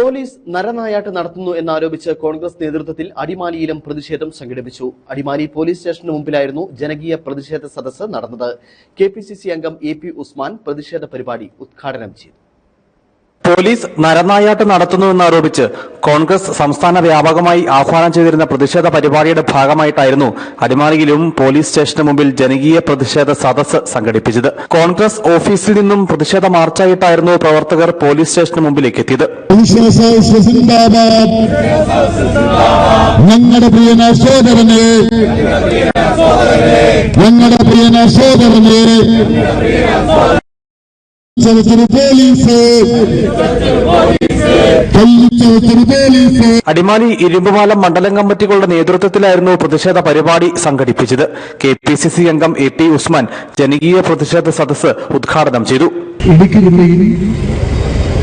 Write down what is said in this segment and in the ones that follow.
Police നരനായാട്ട് നടത്തുന്നു എന്നാരോപിച്ച് കോൺഗ്രസ് നേതൃത്വത്തിൽ അടിമാലിയിലും പ്രതിഷേധം സംഘടിപ്പിച്ചു. അടിമാലി പോലീസ് സ്റ്റേഷന് മുമ്പിലായിരുന്നു ജനകീയ പ്രതിഷേധ സദസ്സ് നടന്നത്. കെ അംഗം എ ഉസ്മാൻ പ്രതിഷേധ പരിപാടി ഉദ്ഘാടനം ചെയ്തു. പോലീസ് നരനായാട്ട് നടത്തുന്നുവെന്നാരോപിച്ച് കോൺഗ്രസ് സംസ്ഥാന വ്യാപകമായി ആഹ്വാനം ചെയ്തിരുന്ന പ്രതിഷേധ പരിപാടിയുടെ ഭാഗമായിട്ടായിരുന്നു അടിമാലിയിലും പോലീസ് സ്റ്റേഷന് മുമ്പിൽ ജനകീയ പ്രതിഷേധ സദസ്സ് സംഘടിപ്പിച്ചത്. കോൺഗ്രസ് ഓഫീസിൽ നിന്നും പ്രതിഷേധ മാർച്ചായിട്ടായിരുന്നു പ്രവർത്തകർ പോലീസ് സ്റ്റേഷന് മുമ്പിലേക്ക് എത്തിയത്. ഞങ്ങളുടെ പ്രിയന സോദരനെ ഞങ്ങളുടെ അടിമാലി ഇരുമ്പുപാലം മണ്ഡലം കമ്മിറ്റികളുടെ നേതൃത്വത്തിലായിരുന്നു പ്രതിഷേധ പരിപാടി സംഘടിപ്പിച്ചത്. കെ പി സി സി അംഗം എ പി ഉസ്മാൻ ജനകീയ പ്രതിഷേധ സദസ് ഉദ്ഘാടനം ചെയ്തു. ഇടുക്കി ജില്ലയിൽ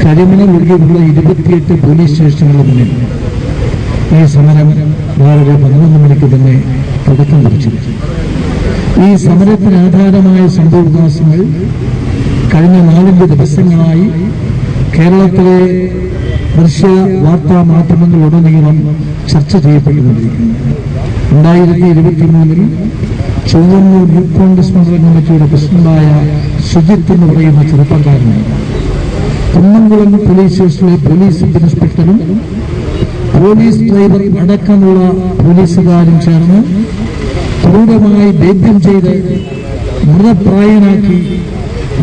കരിമണ ഒഴികെയുള്ള ഇരുപത്തിയെട്ട് പോലീസ് സ്റ്റേഷനുകളുടെ മുന്നിൽ ഈ സമരം രാവിലെ പതിനൊന്ന് മണിക്ക് തന്നെ തുടക്കം കുറിച്ചു. ഈ സമരത്തിന് ആധാരമായ സംഭവവികാസങ്ങൾ കഴിഞ്ഞ നാലഞ്ച് ദിവസങ്ങളായി കേരളത്തിലെ ദൃശ്യ വാർത്താ മാധ്യമങ്ങളുടനീളം ചർച്ച ചെയ്യപ്പെട്ടുകൊണ്ടിരിക്കുന്നു. രണ്ടായിരത്തി ഇരുപത്തി മൂന്നിൽ ചൊവ്വന്നൂർ യൂത്ത് കോൺഗ്രസ് മണ്ഡലം കമ്മിറ്റിയുടെ പ്രസിഡന്റായ സുജിത്ത് എന്ന് പറയുന്ന ചെറുപ്പക്കാരനെ കുന്നംകുളം പോലീസ് സ്റ്റേഷനിലെ പോലീസ് സബ് ഇൻസ്പെക്ടറും പോലീസ് ഡ്രൈവർ അടക്കമുള്ള പോലീസുകാരും ചേർന്ന് ക്രൂരമായി ഭേദ്യം ചെയ്ത് മൃതപ്രായനാക്കി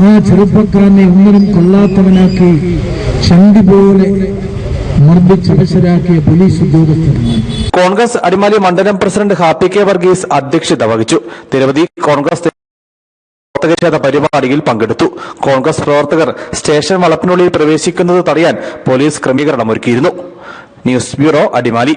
ആ ചെറുപ്പക്കാരനെ ഒന്നിനും കൊള്ളാത്തവനാക്കി ചണ്ടി പോലെ പോലീസ് കോൺഗ്രസ് അടിമാലി മണ്ഡലം പ്രസിഡന്റ് ഹാപ്പി കെ വർഗീസ് അധ്യക്ഷത വഹിച്ചു. നിരവധി കോൺഗ്രസ് പ്രവർത്തകക്ഷേത പരിപാടിയിൽ പങ്കെടുത്തു. കോൺഗ്രസ് പ്രവർത്തകർ സ്റ്റേഷൻ വളപ്പിനുള്ളിൽ പ്രവേശിക്കുന്നത് തടയാൻ പോലീസ് ക്രമീകരണം ഒരുക്കിയിരുന്നു ന്യൂസ് ബ്യൂറോ അടിമാലി.